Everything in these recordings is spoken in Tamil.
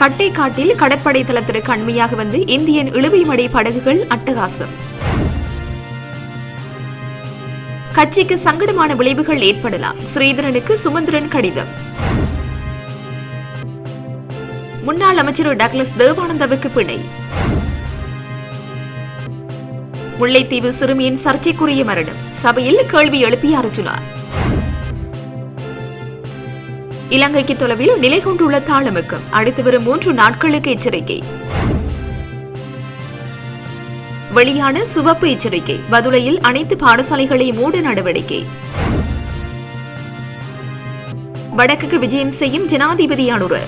கட்டைக்காட்டில் கடற்படை தளத்திற்கு அண்மையாக வந்து இந்தியன் இழுவைமடை படகுகள் அட்டகாசம். கட்சிக்கு சங்கடமான விளைவுகள் ஏற்படலாம். ஸ்ரீதரனுக்கு சுமந்திரன் கடிதம். முன்னாள் அமைச்சர் டக்ளஸ் தேவானந்தாவுக்கு பிணை. முல்லைத்தீவு சிறுமியின் சர்ச்சைக்குரிய மரணம். சபையில் கேள்வி எழுப்பிய அர்ஜுனா. இலங்கைக்கு தொலைவில் நிலை கொண்டுள்ள தாளமுக்கம் அடுத்து வரும் மூன்று நாட்களுக்கு எச்சரிக்கை. வெளியான சிவப்பு எச்சரிக்கை. பதுளையில் அனைத்து பாடசாலைகளை மூட நடவடிக்கை. வடக்குக்கு விஜயம் செய்யும் ஜனாதிபதி அனுர.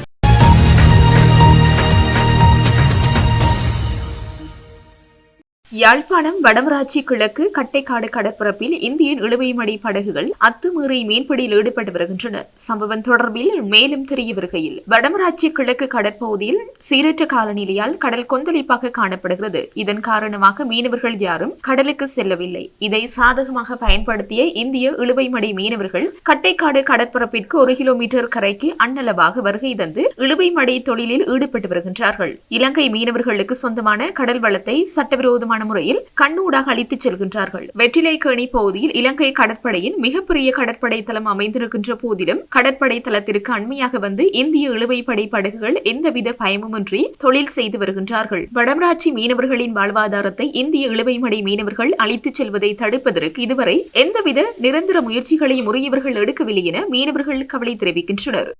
யாழ்ப்பாணம் வடமராட்சி கிழக்கு கட்டைக்காடு கடற்பரப்பில் இந்தியன் இழுவைமடை படகுகள் அத்துமீறி மீன்பிடியில் ஈடுபட்டு வருகின்றன. சம்பவம் தொடர்பில் மேலும் தெரிய வருகையில் வடமராட்சி கிழக்கு கடற்பகுதியில் சீரற்ற காலநிலையால் கடல் கொந்தளிப்பாக காணப்படுகிறது. இதன் காரணமாக மீனவர்கள் யாரும் கடலுக்கு செல்லவில்லை. இதை சாதகமாக பயன்படுத்திய இந்திய இழுவைமடை மீனவர்கள் கட்டைக்காடு கடற்பரப்பிற்கு ஒரு கிலோமீட்டர் கரைக்கு அன்னளவாக வருகை தந்து இழுவைமடை தொழிலில் ஈடுபட்டு வருகின்றார்கள். இலங்கை மீனவர்களுக்கு சொந்தமான கடல் வளத்தை சட்டவிரோதமான முறையில் கண்ணூடாக அளித்துச் செல்கின்றார்கள். வெற்றிலை கேணி பகுதியில் இலங்கை கடற்படையின் மிகப்பெரிய கடற்படை தளம் அமைந்திருக்கின்ற போதிலும் கடற்படை தளத்திற்கு அண்மையாக வந்து இந்திய இழுவைப்படை படகுகள் எந்தவித பயமுமின்றி தொழில் செய்து வருகின்றார்கள். வடமராட்சி மீனவர்களின் வாழ்வாதாரத்தை இந்திய இழுவைமடை மீனவர்கள் அழித்துச் செல்வதை தடுப்பதற்கு இதுவரை எந்தவித நிரந்தர முயற்சிகளையும் உரியவர்கள் எடுக்கவில்லை என மீனவர்கள் கவலை தெரிவிக்கின்றனர்.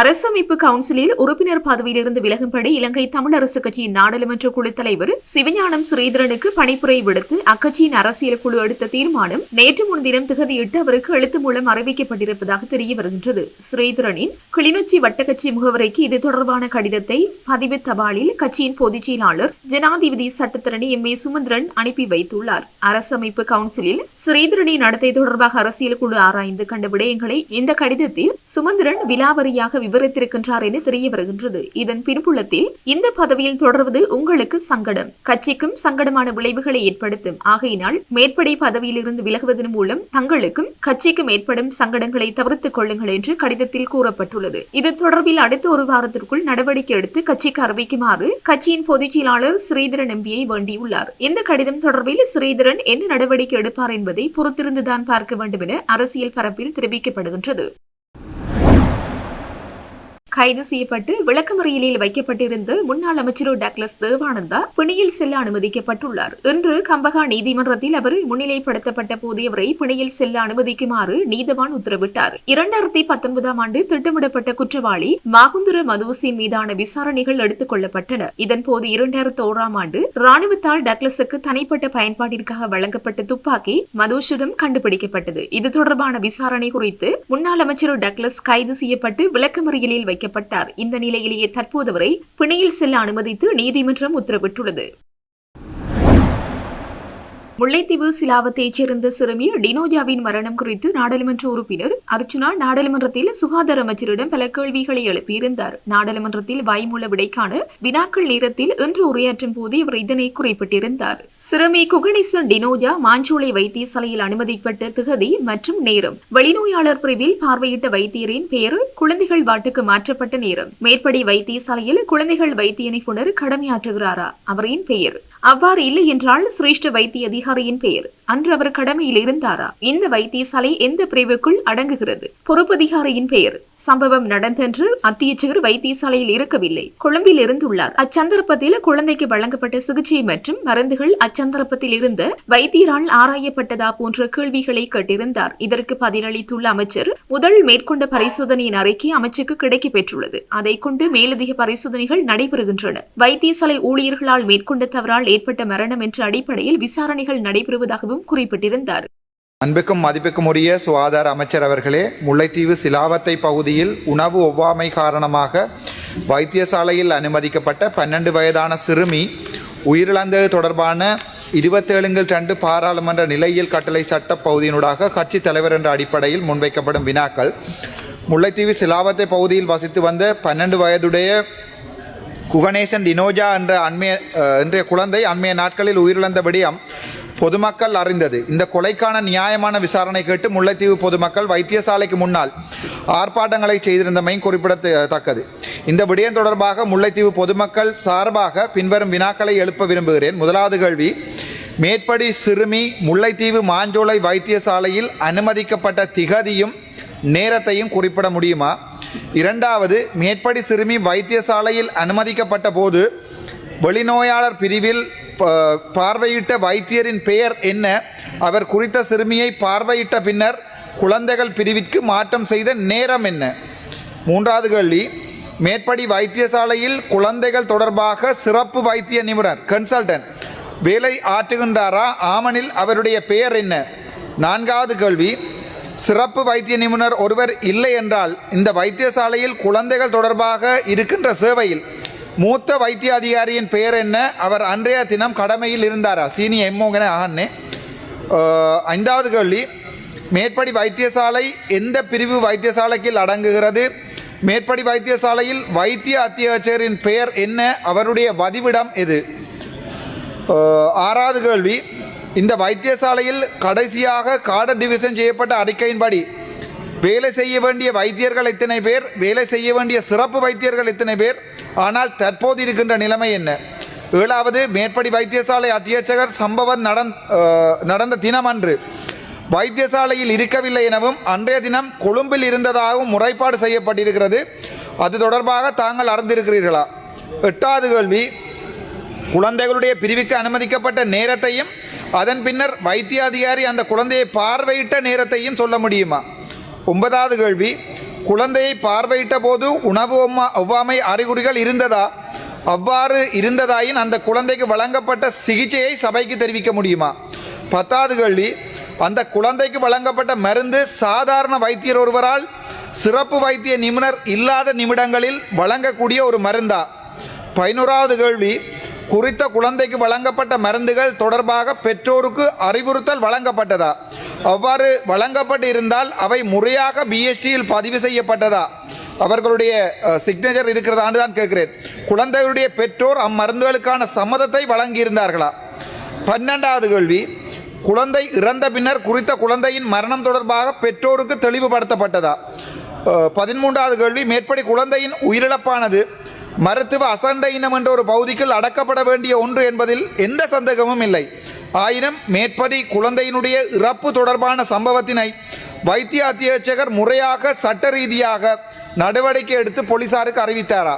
அரசமைப்பு கவுன்சிலில் உறுப்பினர் பதவியிலிருந்து விலகும்படி இலங்கை தமிழரசு கட்சியின் நாடாளுமன்ற குழு தலைவர் சிவஞானம் ஸ்ரீதரனுக்கு பணிப்புரை விடுத்து அக்கட்சியின் அரசியல் குழு எடுத்த தீர்மானம் நேற்று முன்தினம் திகதியிட்டு அவருக்கு எழுத்து மூலம் அறிவிக்கப்பட்டிருப்பதாக தெரிய வருகின்றது. ஸ்ரீதரனின் கிளிநொச்சி வட்டக்கட்சி முகவரைக்கு இது தொடர்பான கடிதத்தை பதிவு தபாலில் கட்சியின் பொதுச் செயலாளர் ஜனாதிபதி சட்டத்தரணி எம். ஏ. சுமந்திரன் அனுப்பி வைத்துள்ளார். அரசமைப்பு கவுன்சிலில் ஸ்ரீதரனின் நடத்தை தொடர்பாக அரசியல் குழு ஆராய்ந்து கண்ட விடயங்களை இந்த கடிதத்தில் சுமந்திரன் விலாவரியாக விவரித்திருக்கின்றார் என தெரிய வருகின்றது. இதன் பின்புலத்தில் இந்த பதவியில் தொடர்வது உங்களுக்கு சங்கடம். கட்சிக்கும் சங்கடமான விளைவுகளை ஏற்படுத்தும். ஆகையினால் மேற்படை பதவியிலிருந்து விலகுவதன் மூலம் தங்களுக்கும் கட்சிக்கும் ஏற்படும் சங்கடங்களை தவிர்த்துக் கொள்ளுங்கள் என்று கடிதத்தில் கூறப்பட்டுள்ளது. இது தொடர்பில் அடுத்த ஒரு வாரத்திற்குள் நடவடிக்கை எடுத்து கட்சிக்கு அறிவிக்குமாறு கட்சியின் பொதுச் செயலாளர் ஸ்ரீதரன் எம்பியை வேண்டியுள்ளார். இந்த கடிதம் தொடர்பில் ஸ்ரீதரன் என்ன நடவடிக்கை எடுப்பார் என்பதை பொறுத்திருந்துதான் பார்க்க வேண்டும் என அரசியல் பரப்பில் தெரிவிக்கப்படுகின்றது. கைது செய்யப்பட்டு விளக்கமறியலில் வைக்கப்பட்டிருந்த முன்னாள் அமைச்சர் டக்ளஸ் தேவானந்தா பிணையில் செல்ல அனுமதிக்கப்பட்டுள்ளார். இன்று கம்பகா நீதிமன்றத்தில் அவர் முன்னிலைப்படுத்தப்பட்ட போது அவரை பிணையில் செல்ல அனுமதிக்குமாறு நீதவான் உத்தரவிட்டார். இரண்டாயிரத்தி பத்தொன்பதாம் ஆண்டு திட்டமிடப்பட்ட குற்றவாளி மாகுந்தர மதுசின் மீதான விசாரணைகள் எடுத்துக் கொள்ளப்பட்டன. இதன்போது இரண்டாயிரத்தி ஓராம் ஆண்டு ராணுவத்தால் டக்ளஸுக்கு தனிப்பட்ட பயன்பாட்டிற்காக வழங்கப்பட்ட துப்பாக்கி மதுஷிடம் கண்டுபிடிக்கப்பட்டது. இது தொடர்பான விசாரணை குறித்து முன்னாள் அமைச்சர் டக்ளஸ் கைது செய்யப்பட்டு விளக்கமறியலில் வைக்கப்பட்டார். இந்த நிலையிலேயே தற்போது வரை பிணையில் செல்ல அனுமதித்து நீதிமன்றம் உத்தரவிட்டுள்ளது. முல்லைத்தீவு சிலாவத்தைச் சேர்ந்த சிறுமி டினோஜாவின் மரணம் குறித்து நாடாளுமன்ற உறுப்பினர் அர்ச்சுனா நாடாளுமன்றத்தில் சுகாதார அமைச்சரிடம் பல கேள்விகளை எழுப்பியிருந்தார். நாடாளுமன்றத்தில் வாய்மூல விடைக்கான வினாக்கள் நேரத்தில் இன்று உரையாற்றும் போது அவர் இதனை குறிப்பிட்டிருந்தார். சிறுமி குகணேசன் டினோஜா மாஞ்சோலை வைத்தியசாலையில் அனுமதிக்கப்பட்ட திகதி மற்றும் நேரம். வெளிநோயாளர் பிரிவில் பார்வையிட்ட வைத்தியரின் பெயர் குழந்தைகள் வாட்டுக்கு மாற்றப்பட்ட நேரம். மேற்படி வைத்தியசாலையில் குழந்தைகள் வைத்திய நிபுணர் கடமையாற்றுகிறாரா? அவரின் பெயர் அவ்வாறு இல்லை என்றால் சிரேஷ்ட வைத்திய அதிகாரியின் பெயர். அன்று அவர் கடமையில் இருந்தாரா? இந்த வைத்தியசாலை எந்த பிரிவுக்குள் அடங்குகிறது? பொறுப்பதிகாரியின் பெயர். சம்பவம் நடந்தன்று அத்தியட்சகர் வைத்தியசாலையில் இருக்கவில்லை. கொழும்பில் இருந்துள்ளார். அச்சந்தர்ப்பத்தில் குழந்தைக்கு வழங்கப்பட்ட சிகிச்சை மற்றும் மருந்துகள் அச்சந்தர்ப்பத்தில் இருந்த வைத்தியரால் ஆராயப்பட்டதா போன்ற கேள்விகளை கேட்டிருந்தார். இதற்கு பதிலளித்துள்ள அமைச்சர் முதல் மேற்கொண்ட பரிசோதனையின் அறிக்கை அமைச்சுக்கு கிடைக்கப் பெற்றுள்ளது. அதை கொண்டு மேலதிக பரிசோதனைகள் நடைபெறுகின்றன. வைத்தியசாலை ஊழியர்களால் மேற்கொண்ட தவறால் ஏற்பட்ட மரணம் என்ற அடிப்படையில் விசாரணைகள் நடைபெறுவதாகவும் குறிப்பிட்டிருந்தார். அன்புக்கும் மதிப்புக்கும் உரிய சுகாதார அமைச்சர் அவர்களே முல்லைத்தீவு சிலாவத்தை பகுதியில் உணவு ஒவ்வாமை காரணமாக வைத்தியசாலையில் அனுமதிக்கப்பட்ட பன்னெண்டு வயதான சிறுமி உயிரிழந்தது தொடர்பான இருபத்தேழுங்கள் ரெண்டு பாராளுமன்ற நிலையியல் கட்டளை சட்ட பகுதியினூடாக கட்சித் தலைவர் என்ற அடிப்படையில் முன்வைக்கப்படும் வினாக்கள் முல்லைத்தீவு சிலாவத்தை பகுதியில் வசித்து வந்த பன்னெண்டு வயதுடைய குகணேசன் டினோஜா என்ற அண்மைய இன்றைய குழந்தை அண்மைய நாட்களில் உயிரிழந்த பொதுமக்கள் அறிந்தது. இந்த கொலைக்கான நியாயமான விசாரணை கேட்டு முல்லைத்தீவு பொதுமக்கள் வைத்தியசாலைக்கு முன்னால் ஆர்ப்பாட்டங்களை செய்திருந்தமையும் குறிப்பிடத்தக்கது. இந்த விடயம் தொடர்பாக முல்லைத்தீவு பொதுமக்கள் சார்பாக பின்வரும் வினாக்களை எழுப்ப விரும்புகிறேன். முதலாவது கேள்வி மேற்படி சிறுமி முல்லைத்தீவு மாஞ்சோலை வைத்தியசாலையில் அனுமதிக்கப்பட்ட திகதியும் நேரத்தையும் குறிப்பிட முடியுமா? இரண்டாவது மேற்படி சிறுமி வைத்தியசாலையில் அனுமதிக்கப்பட்ட போது வெளிநோயாளர் பிரிவில் ப- பார்வையிட்ட வைத்தியரின் பெயர் என்ன? அவர் குறித்த சிறுமியை பார்வையிட்ட பின்னர் குழந்தைகள் பிரிவிற்கு மாற்றம் செய்த நேரம் என்ன? மூன்றாவது கேள்வி மேற்படி வைத்தியசாலையில் குழந்தைகள் தொடர்பாக சிறப்பு வைத்திய நிபுணர் கன்சல்டன்ட் வேலை ஆற்றுகின்றாரா? ஆமனில் அவருடைய பெயர் என்ன? நான்காவது கேள்வி சிறப்பு வைத்திய நிபுணர் ஒருவர் இல்லை என்றால் இந்த வைத்தியசாலையில் குழந்தைகள் தொடர்பாக இருக்கின்ற சேவையில் மூத்த வைத்திய அதிகாரியின் பெயர் என்ன? அவர் அன்றைய தினம் கடமையில் இருந்தாரா? சீனியர் எம்மோகன ஆகன்னே ஐந்தாவது கேள்வி. மேற்படி வைத்தியசாலை எந்த பிரிவு வைத்தியசாலைக்கு அடங்குகிறது? மேற்படி வைத்தியசாலையில் வைத்திய அத்தியாச்சரின் பெயர் என்ன? அவருடைய வதிவிடம் எது? ஆறாவது கேள்வி. இந்த வைத்தியசாலையில் கடைசியாக காடர் டிவிஷன் செய்யப்பட்ட அறிக்கையின்படி வேலை செய்ய வேண்டிய வைத்தியர்கள் எத்தனை பேர் வேலை செய்ய வேண்டிய சிறப்பு வைத்தியர்கள் எத்தனை பேர் ஆனால் தற்போது இருக்கின்ற நிலைமை என்ன? ஏழாவது மேற்படி வைத்தியசாலை அத்தியட்சகர் சம்பவம் நடந் நடந்த தினம் அன்று வைத்தியசாலையில் இருக்கவில்லை எனவும் அன்றைய தினம் கொழும்பில் இருந்ததாகவும் முறைப்பாடு செய்யப்பட்டிருக்கிறது. அது தொடர்பாக தாங்கள் அறிந்திருக்கிறீர்களா? எட்டாவது கேள்வி குழந்தைகளுடைய பிரிவுக்கு அனுமதிக்கப்பட்ட நேரத்தையும் அதன் பின்னர் வைத்திய அதிகாரி அந்த குழந்தையை பார்வையிட்ட நேரத்தையும் சொல்ல முடியுமா? ஒன்பதாவது கேள்வி குழந்தையை பார்வையிட்ட போது உணவு ஒவ்வா ஒவ்வாமை அறிகுறிகள் இருந்ததா? அவ்வாறு இருந்ததாயின் அந்த குழந்தைக்கு வழங்கப்பட்ட சிகிச்சையை சபைக்கு தெரிவிக்க முடியுமா? பத்தாவது கேள்வி அந்த குழந்தைக்கு வழங்கப்பட்ட மருந்து சாதாரண வைத்தியர் ஒருவரால் சிறப்பு வைத்திய நிபுணர் இல்லாத நிமிடங்களில் வழங்கக்கூடிய ஒரு மருந்தா? பதினோராவது கேள்வி குறித்த குழந்தைக்கு வழங்கப்பட்ட மருந்துகள் தொடர்பாக பெற்றோருக்கு அறிவுறுத்தல் வழங்கப்பட்டதா? அவ்வாறு வழங்கப்பட்டு இருந்தால் அவை முறையாக பிஎஸ்டியில் பதிவு செய்யப்பட்டதா? அவர்களுடைய சிக்னேச்சர் இருக்கிறதான்னு தான் கேட்கிறேன். குழந்தைகளுடைய பெற்றோர் அம்மருந்துகளுக்கான சம்மதத்தை வழங்கியிருந்தார்களா? பன்னெண்டாவது கேள்வி. குழந்தை இறந்த பின்னர் குறித்த குழந்தையின் மரணம் தொடர்பாக பெற்றோருக்கு தெளிவுபடுத்தப்பட்டதா? பதிமூன்றாவது கேள்வி. மேற்படி குழந்தையின் உயிரிழப்பானது மருத்துவ அசண்டை இனம் என்ற ஒரு பகுதிக்குள் அடக்கப்பட வேண்டிய ஒன்று என்பதில் எந்த சந்தேகமும் இல்லை. ஆயினும் மேற்படி குழந்தையினுடைய இறப்பு தொடர்பான சம்பவத்தினை வைத்திய அத்தியட்சகர் முறையாக சட்ட ரீதியாக நடவடிக்கை எடுத்து போலீசாருக்கு அறிவித்தாரா?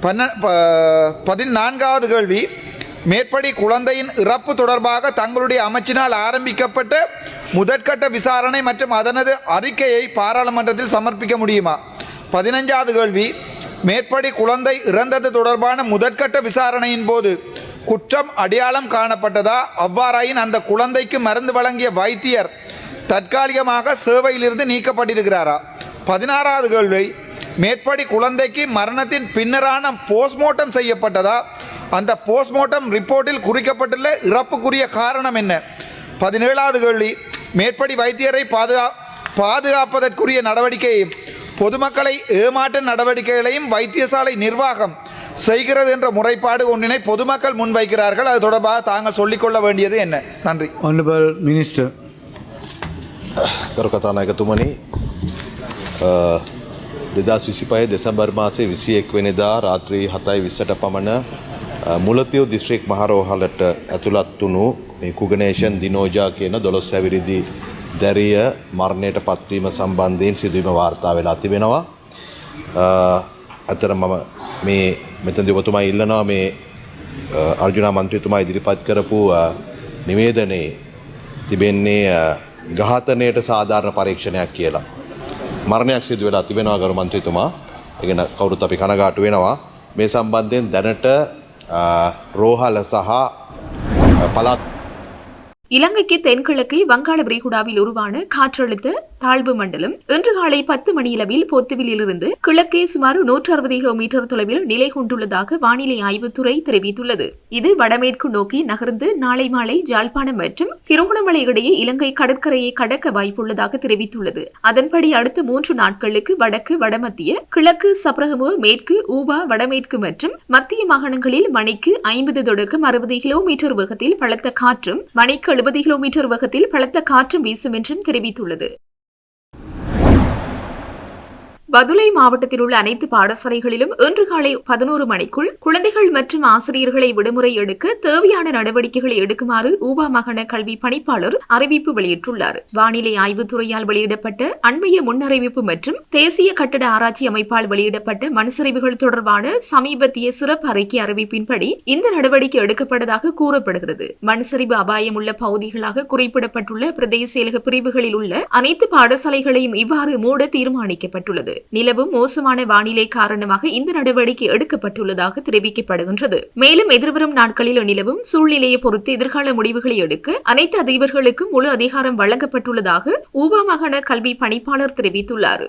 பன்ன ப- பதினான்காவது கேள்வி. மேற்படி குழந்தையின் இறப்பு தொடர்பாக தங்களுடைய அமைச்சினால் ஆரம்பிக்கப்பட்ட முதற்கட்ட விசாரணை மற்றும் அதனது அறிக்கையை பாராளுமன்றத்தில் சமர்ப்பிக்க முடியுமா? பதினஞ்சாவது கேள்வி. மேற்படி குழந்தை இறந்தது தொடர்பான முதற்கட்ட விசாரணையின் போது குற்றம் அடையாளம் காணப்பட்டதா? அவ்வாறாயின் அந்த குழந்தைக்கு மருந்து வழங்கிய வைத்தியர் தற்காலிகமாக சேவையிலிருந்து நீக்கப்பட்டிருக்கிறாரா? பதினாறாவது கேள்வி. மேற்படி குழந்தைக்கு மரணத்தின் பின்னரான போஸ்ட்மார்ட்டம் செய்யப்பட்டதா? அந்த போஸ்ட்மார்ட்டம் ரிப்போர்ட்டில் குறிக்கப்பட்டுள்ள இறப்புக்குரிய காரணம் என்ன? பதினேழாவது கேள்வி. மேற்படி வைத்தியரை பாதுகா பாதுகாப்பதற்குரிய நடவடிக்கையையும் பொதுமக்களை ஏமாற்றும் நடவடிக்கைகளையும் வைத்தியசாலை நிர்வாகம் செய்கிறது என்ற முறைப்பாடு ஒன்றினை பொதுமக்கள் முன்வைக்கிறார்கள் அது தொடர்பாக தாங்கள் சொல்லிக்கொள்ள வேண்டியது என்ன நன்றி Honorable Minister. ගරු කතානායකතුමනි දෙදස් විසිපය දෙසැම්බර් මාසේ විසි එක් වෙනෙදා රාත්‍රී හතයි විස්සට පමණ අ, මුලතිව් දිස්ත්‍රික් මහරෝහලට ඇතුළත් වුණු මේ කුගනේෂන් දිනෝජා කියන දොළොස් ඇවිරිදි දැරිය මරණයට පත්වීම සම්බන්ධයෙන් සිදුවීම වාර්තා වෙලා තිබෙනවා. ඇතර මම මේ මෙතන ඔබතුමා ඉල්ලනවා මේ අ, අර්ජුනා මන්ත්‍රීතුමා ඉදිරිපත් කරපු අ, නිවේදනයේ තිබෙන්නේ අ, ඝාතනයට සාධාරණ පරීක්ෂණයක් කියලා. මරණයක් සිදු වෙලා තිබෙනවා ගරු මන්ත්‍රීතුමා. ඒ ගැන කවුරුත් අපි කනගාටු වෙනවා. මේ සම්බන්ධයෙන් දැනට අ, රෝහල සහ අ, පළාත් இலங்கைக்கு தென்கிழக்கே வங்காள விரிகுடாவில் உருவான காற்றழுத்த தாழ்வு மண்டலம். இன்று காலை பத்து மணியளவில் பொத்துவிலிருந்து கிழக்கே சுமார் நூற்று அறுபது கிலோமீட்டர் தொலைவில் நிலை கொண்டுள்ளதாக வானிலை ஆய்வுத்துறை தெரிவித்துள்ளது. இது வடமேற்கு நோக்கி நகர்ந்து நாளை மாலை ஜாழ்ப்பாணம் மற்றும் திருகோணமலை இடையே இலங்கை கடற்கரையை கடக்க வாய்ப்புள்ளதாக தெரிவித்துள்ளது. அதன்படி அடுத்த மூன்று நாட்களுக்கு வடக்கு வடமத்திய கிழக்கு சப்ரகமு மேற்கு ஊவா வடமேற்கு மற்றும் மத்திய மாகாணங்களில் மணிக்கு ஐம்பது தொடக்கம் அறுபது கிலோமீட்டர் வேகத்தில் பலத்த காற்றும் மணிக்கு எழுபது கிலோமீட்டர் வேகத்தில் பலத்த காற்றும் வீசும் என்றும் தெரிவித்துள்ளது. பதுளை மாவட்டத்தில் உள்ள அனைத்து பாடசாலைகளிலும் இன்று காலை பதினோரு மணிக்குள் குழந்தைகள் மற்றும் ஆசிரியர்களை விடுமுறை எடுக்க தேவையான நடவடிக்கைகளை எடுக்குமாறு ஊவா மாகாண கல்வி பணிப்பாளர் அறிவிப்பு வெளியிட்டுள்ளார். வானிலை ஆய்வுத்துறையால் வெளியிடப்பட்ட அண்மைய முன்னறிவிப்பு மற்றும் தேசிய கட்டட ஆராய்ச்சி அமைப்பால் வெளியிடப்பட்ட மண்சரிவுகள் தொடர்பான சமீபத்திய சிறப்பு அறிக்கை அறிவிப்பின்படி இந்த நடவடிக்கை எடுக்கப்பட்டதாக கூறப்படுகிறது. மண்சரிவு அபாயம் உள்ள பகுதிகளாக குறிப்பிடப்பட்டுள்ள பிரதேச செயலக பிரிவுகளில் உள்ள அனைத்து பாடசாலைகளையும் இவ்வாறு மூட தீர்மானிக்கப்பட்டுள்ளது. நிலவும் மோசமான வானிலை காரணமாக இந்த நடவடிக்கை எடுக்கப்பட்டுள்ளதாக தெரிவிக்கப்படுகின்றது. மேலும் எதிர்வரும் நாட்களில் நிலவும் சூழ்நிலையை பொறுத்து எதிர்கால முடிவுகளை எடுக்க அனைத்து அதிபர்களுக்கும் முழு அதிகாரம் வழங்கப்பட்டுள்ளதாக ஊவா மாகாண கல்வி பணிப்பாளர் தெரிவித்துள்ளார்.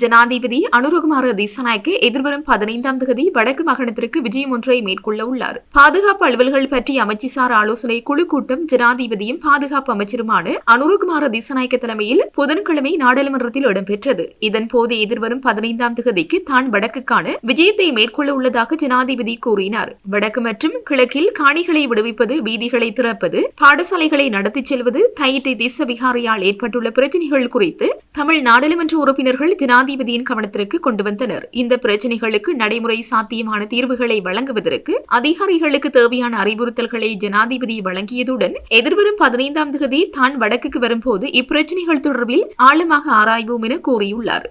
ஜனாதிபதி அனுரகுமார திசநாயக்கு எதிர்வரும் பதினைந்தாம் தேதி வடக்கு மாகாணத்திற்கு விஜயம் ஒன்றை மேற்கொள்ள உள்ளார். பாதுகாப்பு அலுவல்கள் பற்றி அமைச்சுசார் ஆலோசனை குழு கூட்டம் ஜனாதிபதியும் பாதுகாப்பு அமைச்சருமான அனுரகுமார திசநாயக்க தலைமையில் புதன்கிழமை நாடாளுமன்றத்தில் இடம்பெற்றது. இதன்போது எதிர்வரும் பதினைந்தாம் தேதிக்கு தான் வடக்குக்கான விஜயத்தை மேற்கொள்ள உள்ளதாக ஜனாதிபதி கூறினார். வடக்கு மற்றும் கிழக்கில் காணிகளை விடுவிப்பது வீதிகளை திறப்பது பாடசாலைகளை நடத்திச் செல்வது தையிட்டை தேசவிகாரியால் ஏற்பட்டுள்ள பிரச்சினைகள் குறித்து தமிழ் நாடாளுமன்ற உறுப்பினர்கள் ஜனாதிபதியின் கவனத்திற்கு கொண்டு வந்தனர். இந்த பிரச்சினைகளுக்கு நடைமுறை சாத்தியமான தீர்வுகளை வழங்குவதற்கு அதிகாரிகளுக்கு தேவையான அறிவுறுத்தல்களை ஜனாதிபதி வழங்கியதுடன் எதிர்வரும் பதினைந்தாம் தேதி தான் வடக்குக்கு வரும்போது இப்பிரச்சனைகள் தொடர்பில் ஆழமாக ஆராய்வோம் என கூறியுள்ளார்.